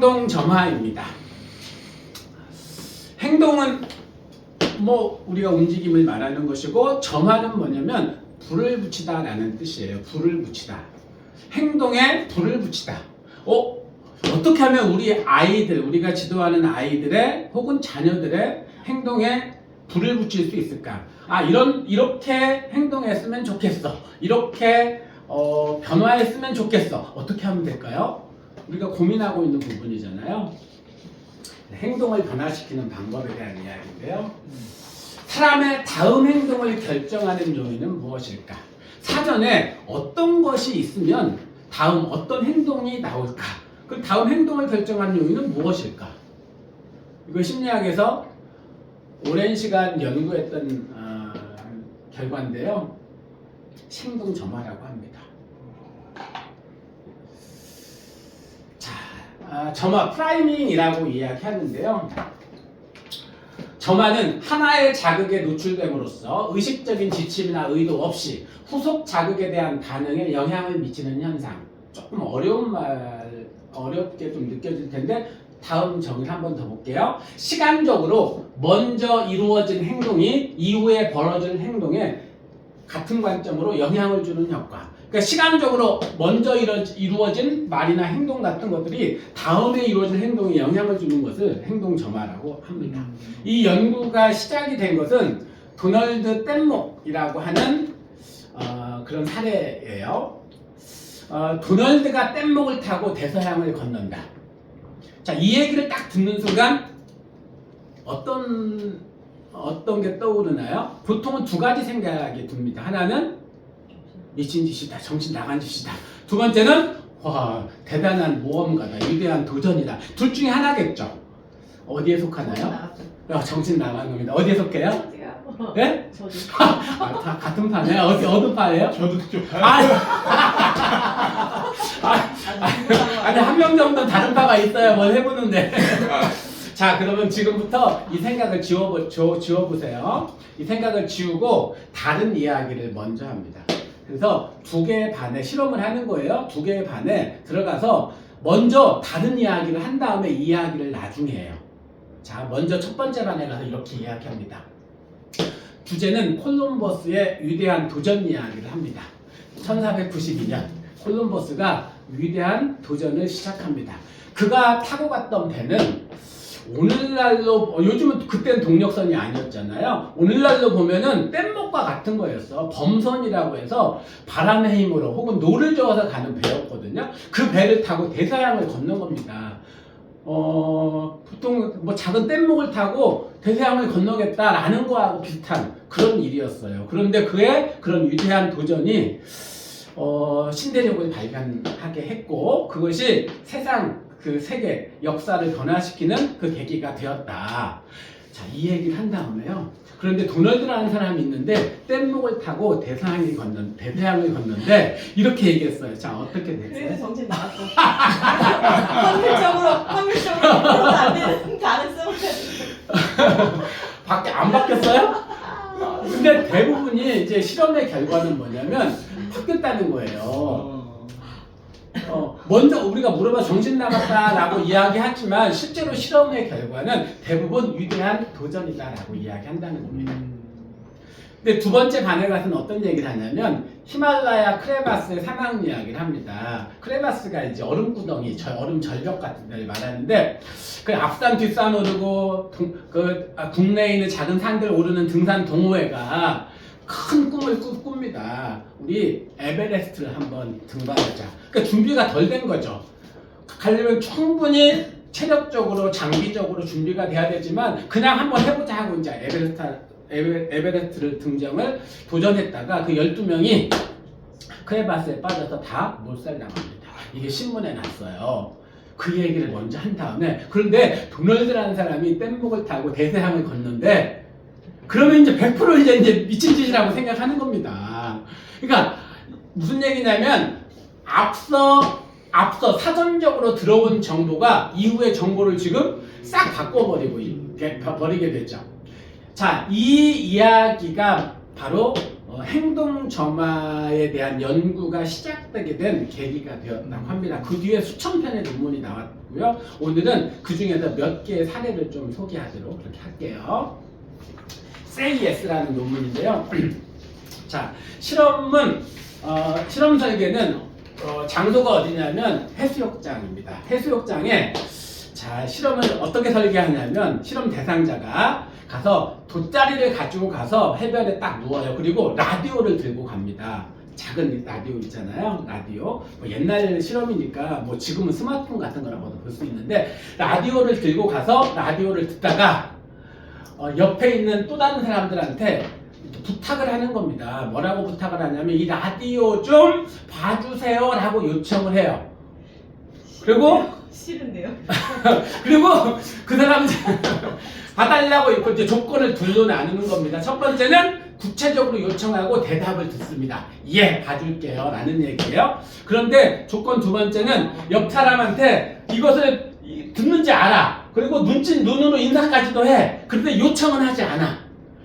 행동 점화입니다. 행동은 뭐 우리가 움직임을 말하는 것이고 점화는 뭐냐면 불을 붙이다라는 뜻이에요. 불을 붙이다. 행동에 불을 붙이다. 어? 어떻게 하면 우리 아이들, 우리가 지도하는 아이들의 혹은 자녀들의 행동에 불을 붙일 수 있을까? 아, 이런, 이렇게 행동했으면 좋겠어. 이렇게, 어, 변화했으면 좋겠어. 어떻게 하면 될까요? 우리가 고민하고 있는 부분이잖아요. 행동을 변화시키는 방법에 대한 이야기인데요. 사람의 다음 행동을 결정하는 요인은 무엇일까? 사전에 어떤 것이 있으면 다음 어떤 행동이 나올까? 그 다음 행동을 결정하는 요인은 무엇일까? 이거 심리학에서 오랜 시간 연구했던 어, 결과인데요. 행동 점화라고 합니다. 자, 아, 점화 프라이밍이라고 이야기하는데요. 점화는 하나의 자극에 노출됨으로써 의식적인 지침이나 의도 없이 후속 자극에 대한 반응에 영향을 미치는 현상. 조금 어려운 말, 어렵게 좀 느껴질 텐데 다음 정의를 한번 더 볼게요. 시간적으로 먼저 이루어진 행동이 이후에 벌어질 행동에 같은 관점으로 영향을 주는 효과. 그러니까 시간적으로 먼저 이루- 이루어진 말이나 행동 같은 것들이 다음에 이루어진 행동에 영향을 주는 것을 행동 점화라고 합니다. 이 연구가 시작이 된 것은 도널드 뗏목이라고 하는 어, 그런 사례예요. 어, 도널드가 뗏목을 타고 대서양을 건넌다. 자, 이 얘기를 딱 듣는 순간 어떤 어떤 게 떠오르나요? 보통은 두 가지 생각이 듭니다. 하나는 미친 짓이다, 정신 나간 짓이다. 두 번째는 와 대단한 모험가다, 위대한 도전이다. 둘 중에 하나겠죠. 어디에 속하나요? 야, 정신 나간 놈이다. 어디에 속해요? 네? 저도 아, 다 같은 판이에요? 어디 어느 판이에요? 저도 그쪽 아, 아, 아니 한 명 정도 다른 파가 있어야 뭘 해보는데. 자 그러면 지금부터 이 생각을 지워 지워보세요. 이 생각을 지우고 다른 이야기를 먼저 합니다. 그래서 두 개의 반에 실험을 하는 거예요. 두 개의 반에 들어가서 먼저 다른 이야기를 한 다음에 이 이야기를 나중에 해요. 자 먼저 첫 번째 반에 가서 이렇게 이야기합니다. 주제는 콜럼버스의 위대한 도전 이야기를 합니다. 1492년 콜럼버스가 위대한 도전을 시작합니다. 그가 타고 갔던 배는 오늘 날로 어, 요즘은 그때는 동력선이 아니었잖아요. 오늘날로 보면은 뗏목과 같은 거였어. 범선이라고 해서 바람의 힘으로 혹은 노를 저어서 가는 배였거든요. 그 배를 타고 대서양을 건넌 겁니다. 어, 보통 뭐 작은 뗏목을 타고 대서양을 건너겠다라는 거하고 비슷한 그런 일이었어요. 그런데 그의 그런 위대한 도전이 어, 신대륙을 발견하게 했고 그것이 세상 그 세계 역사를 변화시키는 그 계기가 되었다. 자, 이 얘기를 한 다음에요. 그런데 도널드라는 사람이 있는데 뗏목을 타고 대서양을 건넌 대서양을 건넌데 이렇게 얘기했어요. 자, 어떻게 됐어요? 정신 나갔어. 확률적으로 확률적으로 안 되는 쓰면 밖에 안 바뀌었어요? 근데 대부분이 이제 실험의 결과는 뭐냐면 바뀌었다는 거예요. 어, 먼저 우리가 물어봐 정신 나갔다라고 이야기하지만 실제로 실험의 결과는 대부분 위대한 도전이다라고 이야기한다는 겁니다. 근데 두 번째 반에 가서는 어떤 얘기를 하냐면 히말라야 크레바스의 사망 이야기를 합니다. 크레바스가 이제 얼음 구덩이, 저 얼음 절벽 같은 데를 말하는데 그 앞산 뒷산 오르고 동- 그 아, 국내에 있는 작은 산들 오르는 등산 동호회가 큰 꿈을 꾸, 꿉니다. 우리 에베레스트를 한번 등반하자. 그러니까 준비가 덜 된 거죠. 가려면 충분히 체력적으로 장기적으로 준비가 돼야 되지만 그냥 한번 해보자 하고 이제 에베레스트 에베, 에베레스트를 등정을 도전했다가 그 12명이 크레바스에 빠져서 다 못살당합니다. 이게 신문에 났어요. 그 얘기를 먼저 한 다음에 그런데 도널드라는 사람이 뗏목을 타고 대서양을 걷는데 그러면 이제 100% 이제, 이제 미친 짓이라고 생각하는 겁니다. 그러니까 무슨 얘기냐면 앞서 앞서 사전적으로 들어온 정보가 이후의 정보를 지금 싹 바꿔버리고 버리게 됐죠. 자, 이 이야기가 바로 어, 어, 행동 점화에 대한 연구가 시작되게 된 계기가 되었다고 합니다. 그 뒤에 수천 편의 논문이 나왔고요. 오늘은 그 중에서 몇 개의 사례를 좀 소개하도록 그렇게 할게요. Say Yes라는 논문인데요. 자, 실험은 어, 실험 설계는 어, 장소가 어디냐면 해수욕장입니다. 해수욕장에 자 실험을 어떻게 설계하냐면 실험 대상자가 가서 돗자리를 가지고 가서 해변에 딱 누워요. 그리고 라디오를 들고 갑니다. 작은 라디오 있잖아요. 라디오. 뭐 옛날 실험이니까 뭐 지금은 스마트폰 같은 거라고도 볼 수 있는데 라디오를 들고 가서 라디오를 듣다가 어, 옆에 있는 또 다른 사람들한테 부탁을 하는 겁니다. 뭐라고 부탁을 하냐면 이 라디오 좀 봐주세요라고 요청을 해요. 그리고 싫은데요? 그리고 그 사람 봐달라고 있고 이제 조건을 둘로 나누는 겁니다. 첫 번째는 구체적으로 요청하고 대답을 듣습니다. 예, 봐줄게요. 라는 얘기예요. 그런데 조건 두 번째는 옆 사람한테 이것을 이- 듣는지 알아. 그리고 눈짓 눈으로 인사까지도 해. 그런데 요청은 하지 않아.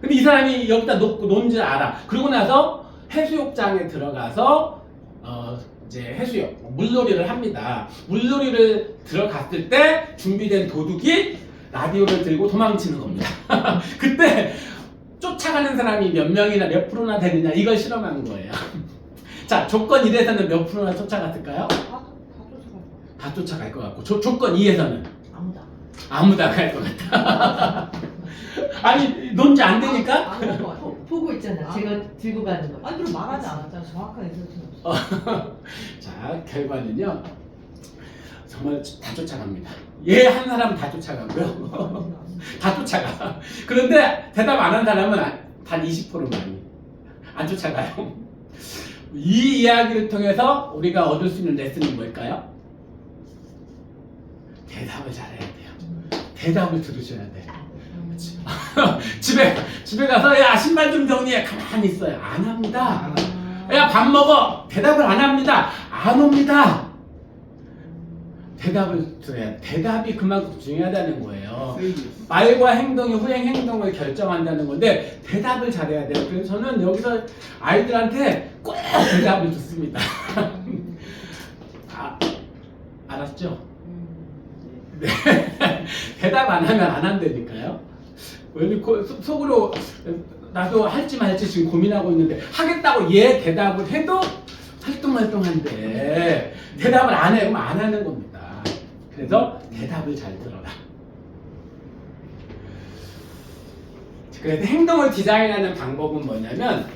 근데 이 사람이 여기다 놓고 논줄 알아. 그러고 나서 해수욕장에 들어가서 어 이제 해수욕 물놀이를 합니다. 물놀이를 들어갔을 때 준비된 도둑이 라디오를 들고 도망치는 겁니다. 그때 쫓아가는 사람이 몇 명이나 몇 프로나 되느냐 이걸 실험한 거예요. 자 조건 1에서는 몇 프로나 쫓아갔을까요? 다, 다 쫓아갈 것 같고 조, 조건 2에서는 아무다. 아무도 안 갈 것 같다. 아니 논지 안 되니까 안갈것 같아. 보고 있잖아. 아. 제가 들고 가는 거. 아니 그럼 말하지 않았잖아. 정확하게 그렇게 없어. 자 결과는요 정말 다 쫓아갑니다. 얘 한 사람 다 쫓아가고요. 다 쫓아가. 그런데 대답 안 한 사람은 한 20%만 안 쫓아가요. 이 이야기를 통해서 우리가 얻을 수 있는 레슨은 뭘까요? 대답을 잘해야 돼요. 대답을 들으셔야 돼요. 집에 집에 가서 야 신발 좀 정리해 가만히 있어요. 안 합니다. 야 밥 먹어 대답을 안 합니다. 안 옵니다. 대답을 들어야 돼. 대답이 그만큼 중요하다는 거예요. 말과 행동이 후행 행동을 결정한다는 건데 대답을 잘해야 돼요. 그래서 저는 여기서 아이들한테 꼭 대답을 듣습니다. 아, 알았죠? 네. 대답 안 하면 안 한다니까요. 속- 속으로 나도 할지 말지 지금 고민하고 있는데 하겠다고 얘 대답을 해도 활동활동한데 대답을 안 해. 그럼 안 하는 겁니다. 그래서 대답을 잘 들어라. 그래서 행동을 디자인하는 방법은 뭐냐면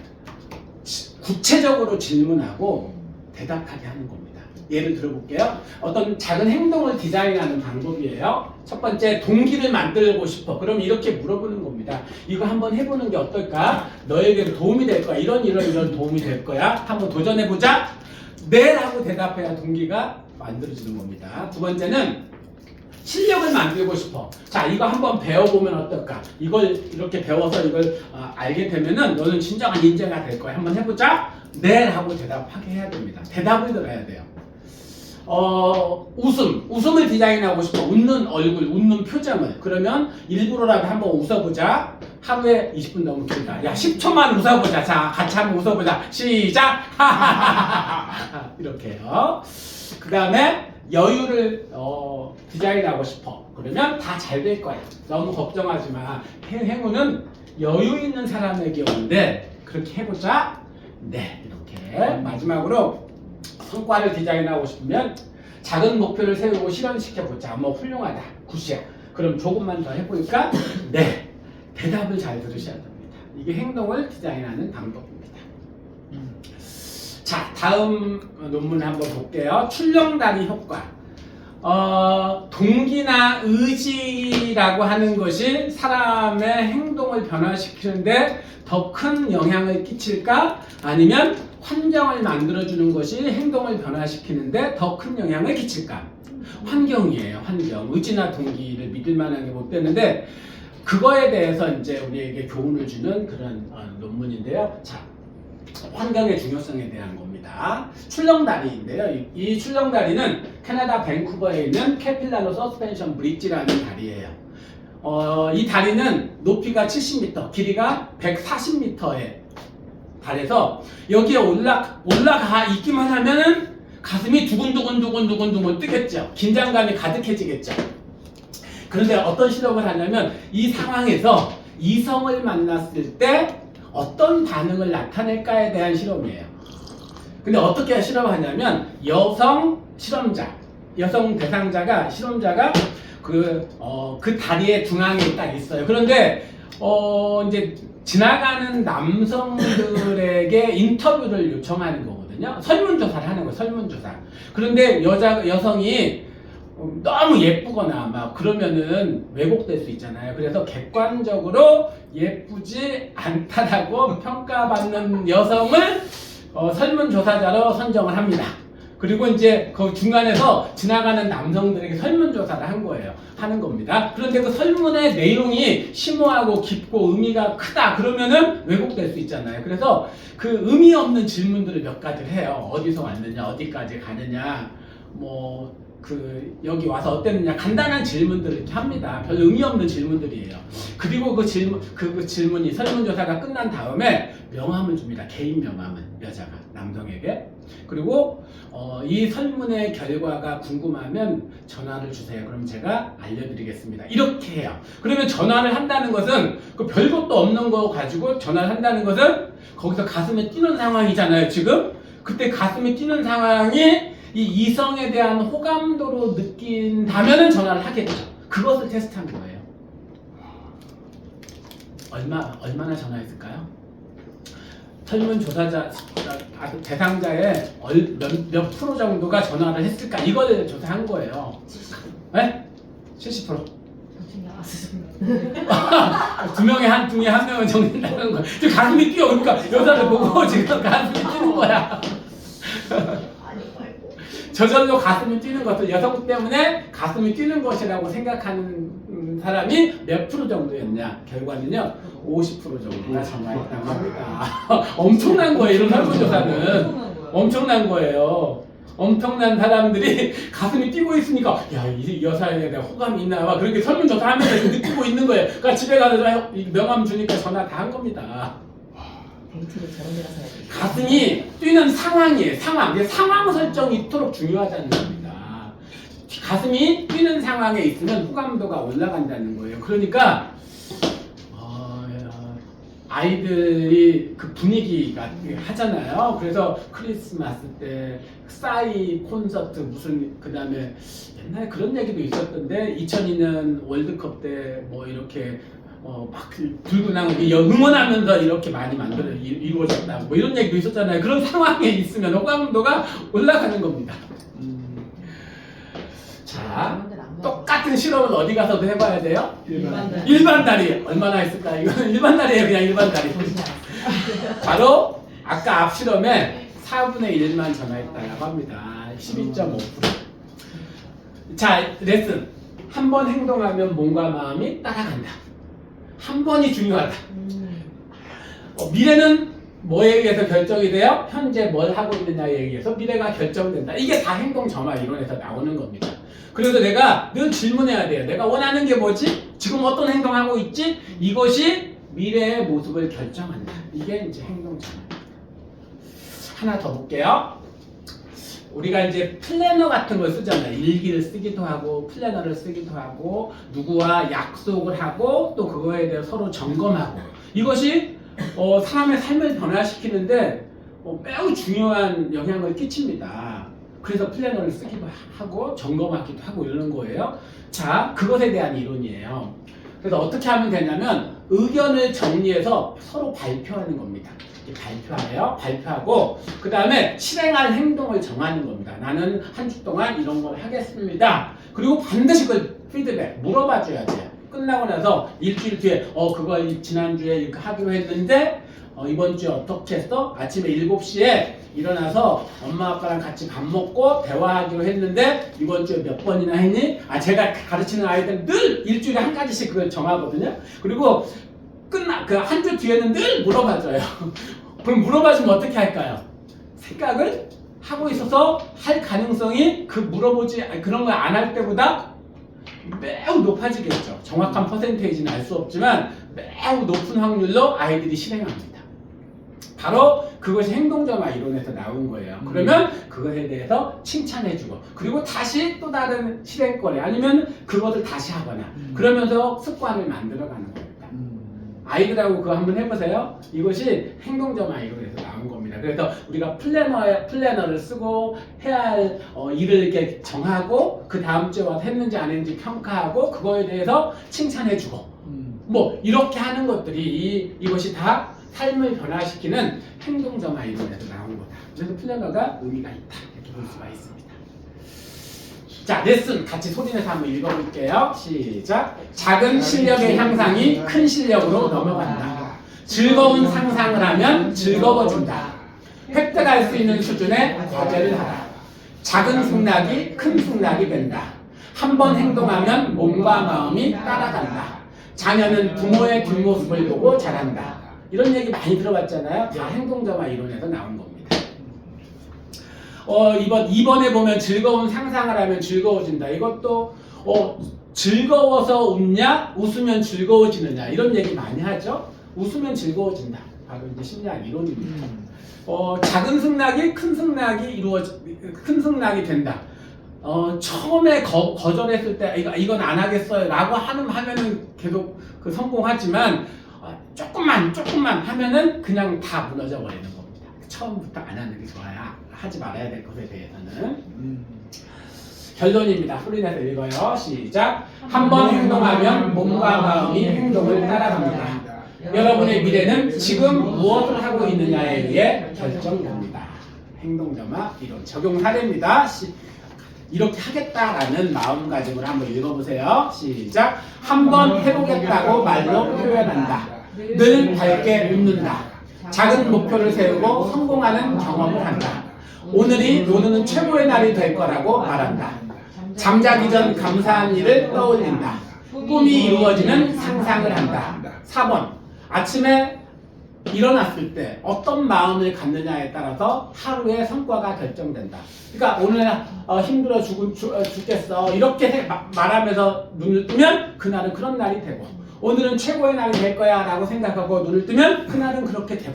지- 구체적으로 질문하고 대답하게 하는 겁니다. 예를 들어볼게요. 어떤 작은 행동을 디자인하는 방법이에요. 첫 번째, 동기를 만들고 싶어. 그럼 이렇게 물어보는 겁니다. 이거 한번 해보는 게 어떨까? 너에게도 도움이 될 거야. 이런 이런 이런 도움이 될 거야. 한번 도전해보자. 네 라고 대답해야 동기가 만들어지는 겁니다. 두 번째는 실력을 만들고 싶어. 자, 이거 한번 배워보면 어떨까? 이걸 이렇게 배워서 이걸 아, 알게 되면은 너는 진정한 인재가 될 거야. 한번 해보자. 네 하고 대답하게 해야 됩니다. 대답을 들어야 돼요. 어, 웃음. 웃음을 디자인하고 싶어. 웃는 얼굴, 웃는 표정을. 그러면 일부러라도 한번 웃어보자. 하루에 20분 너무 길다. 야, 10초만 웃어보자. 자, 같이 한번 웃어보자. 시작! 이렇게요. 그 다음에 여유를 어, 디자인하고 싶어. 그러면 다 잘 될 거야. 너무 걱정하지 마. 행- 행운은 여유 있는 사람에게 오는데 그렇게 해보자. 네, 이렇게 마지막으로 성과를 디자인하고 싶으면 작은 목표를 세우고 실현시켜 보자. 뭐 훌륭하다. 굿이야. 그럼 조금만 더 해보니까 네, 대답을 잘 들으셔야 됩니다. 이게 행동을 디자인하는 방법입니다. 자, 다음 논문 한번 볼게요. 출렁다리 효과. 어, 동기나 의지라고 하는 것이 사람의 행동을 변화시키는데 더 큰 영향을 끼칠까? 아니면 환경을 만들어주는 것이 행동을 변화시키는데 더 큰 영향을 끼칠까? 환경이에요, 환경. 의지나 동기를 믿을 만한 게 못 되는데, 그거에 대해서 이제 우리에게 교훈을 주는 그런 어, 논문인데요. 자, 환경의 중요성에 대한 겁니다. 출렁다리인데요. 이, 이 출렁다리는 캐나다 밴쿠버에 있는 캐필라노 서스펜션 브릿지라는 다리예요. 어, 이 다리는 높이가 70m, 길이가 140m에 달에서 여기에 올라 올라가 있기만 하면은 가슴이 두근두근 두근두근 두근 뜨겠죠. 긴장감이 가득해지겠죠. 그런데 어떤 실험을 하냐면 이 상황에서 이성을 만났을 때 어떤 반응을 나타낼까에 대한 실험이에요. 근데 어떻게 실험을 하냐면 여성 실험자, 여성 대상자가 실험자가 그, 어, 그 다리의 중앙에 딱 있어요. 그런데 어, 이제 지나가는 남성들에게 인터뷰를 요청하는 거거든요. 설문조사를 하는 거예요. 설문조사. 그런데 여자 여성이 어, 너무 예쁘거나 막 그러면은 왜곡될 수 있잖아요. 그래서 객관적으로 예쁘지 않다라고 평가받는 여성을 어, 설문조사자로 선정을 합니다. 그리고 이제 그 중간에서 지나가는 남성들에게 설문조사를 한 거예요. 하는 겁니다. 그런데 그 설문의 내용이 심오하고 깊고 의미가 크다 그러면은 왜곡될 수 있잖아요. 그래서 그 의미 없는 질문들을 몇 가지를 해요. 어디서 왔느냐, 어디까지 가느냐, 뭐, 그, 여기 와서 어땠느냐, 간단한 질문들을 이렇게 합니다. 별 의미 없는 질문들이에요. 그리고 그 질문, 그, 그 질문이 설문조사가 끝난 다음에 명함을 줍니다. 개인 명함을, 여자가, 남성에게. 그리고, 어, 이 설문의 결과가 궁금하면 전화를 주세요. 그럼 제가 알려드리겠습니다. 이렇게 해요. 그러면 전화를 한다는 것은 그 별것도 없는 거 가지고 전화를 한다는 것은 거기서 가슴에 뛰는 상황이잖아요. 지금 그때 가슴에 뛰는 상황이 이 이성에 대한 호감도로 느낀다면은 전화를 하겠죠. 그것을 테스트한 거예요. 얼마 얼마나 전화했을까요? 설문조사자 아, 대상자의 얼- 몇, 몇 프로 정도가 전화를 했을까 이걸 조사한 거예요. 네? 70%. 당신 나왔으면 두 명에 한 중에 한 명은 정된다는 거야. 지금 가슴이 뛰어. 그러니까 여자를 보고 지금 가슴이 뛰는 거야. 저절로 가슴이 뛰는 것을 여성 때문에 가슴이 뛰는 것이라고 생각하는 음, 사람이 몇 프로 정도였냐? 결과는요, 50% 정도가 전화했다고 합니다. 엄청난 거예요, 이런 설문조사는. 엄청난 거예요. 엄청난 사람들이 가슴이 뛰고 있으니까 야 이 여사에 대한 호감이 있나 봐 그렇게 설문조사 하면서 느끼고 있는 거예요. 그러니까 집에 가서 이 명함 주니까 전화 다 한 겁니다. 가슴이 뛰는 상황이에요. 상황. 상황 설정이 이토록 중요하다는 겁니다. 가슴이 뛰는 상황에 있으면 호감도가 올라간다는 거예요. 그러니까 어, 아이들이 그 분위기가 하잖아요. 그래서 크리스마스 때 싸이 콘서트 무슨 그 다음에 옛날에 그런 얘기도 있었던데 2002년 월드컵 때 뭐 이렇게 어막 불고 나고 응원하면서 이렇게 많이 만들어 이- 이루어졌다고 뭐 이런 얘기도 있었잖아요. 그런 상황에 있으면 호감도가 올라가는 겁니다. 음. 자. 똑같은 실험을 어디 가서도 해봐야 돼요? 일반 다리. 일반 다리 얼마나 했을까? 이거는 일반 다리예요, 그냥 일반 다리. 바로 아까 앞 실험에 4분의 1만 전화했다라고 합니다. 12.5%. 자, 레슨. 한 번 행동하면 몸과 마음이 따라간다. 한 번이 중요하다. 음. 어, 미래는 뭐에 의해서 결정이 돼요? 현재 뭘 하고 있느냐에 의해서 미래가 결정된다. 이게 다 행동 점화 이론에서 나오는 겁니다. 그래서 내가 늘 질문해야 돼요. 내가 원하는 게 뭐지? 지금 어떤 행동하고 있지? 이것이 미래의 모습을 결정한다. 이게 이제 행동 점화. 하나 더 볼게요. 우리가 이제 플래너 같은 걸 쓰잖아요. 일기를 쓰기도 하고 플래너를 쓰기도 하고 누구와 약속을 하고 또 그거에 대해 서로 점검하고 이것이 어, 사람의 삶을 변화시키는데 어, 매우 중요한 영향을 끼칩니다. 그래서 플래너를 쓰기도 하고 점검하기도 하고 이러는 거예요. 자, 그것에 대한 이론이에요. 그래서 어떻게 하면 되냐면 의견을 정리해서 서로 발표하는 겁니다. 발표하래요. 발표하고 그 다음에 실행할 행동을 정하는 겁니다. 나는 한 주 동안 이런 걸 하겠습니다. 그리고 반드시 그걸 피드백 물어봐 줘야 돼요. 끝나고 나서 일주일 뒤에 어 그거 지난주에 하기로 했는데 어, 이번 주에 어떻게 했어? 아침에 7시에 일어나서 엄마 아빠랑 같이 밥 먹고 대화하기로 했는데 이번 주에 몇 번이나 했니? 아 제가 가르치는 아이들은 늘 일주일에 한 가지씩 그걸 정하거든요. 그리고 끝나 그 한 주 뒤에는 늘 물어봐줘요. 그럼 물어봐주면 어떻게 할까요? 생각을 하고 있어서 할 가능성이 그 물어보지 그런 걸 안 할 때보다 매우 높아지겠죠. 정확한 퍼센테이지는 알 수 없지만 매우 높은 확률로 아이들이 실행합니다. 바로 그것이 행동점화 이론에서 나온 거예요. 음. 그러면 그것에 대해서 칭찬해주고 그리고 다시 또 다른 실행거래 아니면 그것을 다시 하거나 음. 그러면서 습관을 만들어가는 겁니다. 아이들하고 그거 한번 해보세요. 이것이 행동점화 이론에서 나온 겁니다. 그래서 우리가 플래너에 플래너를 쓰고 해야 할 어, 일을 이렇게 정하고 그 다음 주에 와서 했는지 안 했는지 평가하고 그거에 대해서 칭찬해주고 뭐 이렇게 하는 것들이 이, 이것이 다 삶을 변화시키는 행동점화 이론에서 나온 거다. 그래서 플래너가 의미가 있다 이렇게 볼 수가 있습니다. 자 레슨 같이 소리내서 한번 읽어볼게요. 시작. 작은 실력의 향상이 큰 실력으로 넘어간다. 즐거운 상상을 하면 즐거워진다. 획득할 수 있는 수준의 과제를 하라. 작은 승낙이 큰 승낙이 된다. 한 번 행동하면 몸과 마음이 따라간다. 자녀는 부모의 뒷모습을 보고 자란다. 이런 얘기 많이 들어봤잖아요. 다 행동점화 이론에서 나온 겁니다. 어, 이번 2번에 보면 즐거운 상상을 하면 즐거워진다. 이것도 어, 즐거워서 웃냐? 웃으면 즐거워지느냐? 이런 얘기 많이 하죠. 웃으면 즐거워진다. 바로 이제 심리학 이론입니다. 어, 작은 승낙이 큰 승낙이 이루어져 큰 승낙이 된다. 어, 처음에 거, 거절했을 때 이거 이건 안 하겠어요라고 하는 하면은 계속 그 성공하지만 어, 조금만 조금만 하면은 그냥 다 무너져 버리는 겁니다. 처음부터 안 하는 게 좋아요. 하지 말아야 될 것에 대해서는 결론입니다. 소리내서 읽어요. 시작. 한번 행동하면 몸과 마음이 행동을 따라갑니다. 여러분의 미래는 지금 무엇을 하고 있느냐에 의해 결정됩니다. 행동점화 이론 적용 사례입니다. 시- 이렇게 하겠다라는 마음가짐으로 한번 읽어보세요. 시작. 한번 해보겠다고 말로 표현한다. 늘 밝게 웃는다. 작은 목표를 세우고 성공하는 경험을 한다. 오늘이 노는 최고의 날이 될 거라고 말한다. 잠자기 전 감사한 일을 떠올린다. 꿈이 이루어지는 상상을 한다. 4번. 아침에 일어났을 때 어떤 마음을 갖느냐에 따라서 하루의 성과가 결정된다. 그러니까 오늘 어, 힘들어 죽, 죽, 어, 죽겠어 이렇게 말하면서 눈을 뜨면 그날은 그런 날이 되고 오늘은 최고의 날이 될 거야 라고 생각하고 눈을 뜨면 그날은 그렇게 되고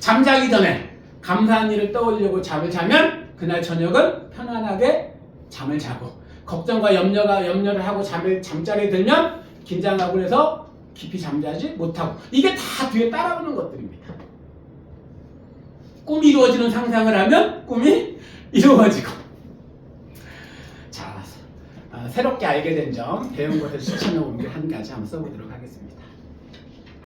잠자기 전에 감사한 일을 떠올리고 잠을 자면 그날 저녁은 편안하게 잠을 자고 걱정과 염려가 염려를 하고 잠을 잠자리에 들면 긴장하고 그래서 깊이 잠자지 못하고 이게 다 뒤에 따라오는 것들입니다. 꿈이 이루어지는 상상을 하면 꿈이 이루어지고 자 어, 새롭게 알게 된 점 배운 것을 실천해 옮겨 한 가지 한번 써보도록 하겠습니다.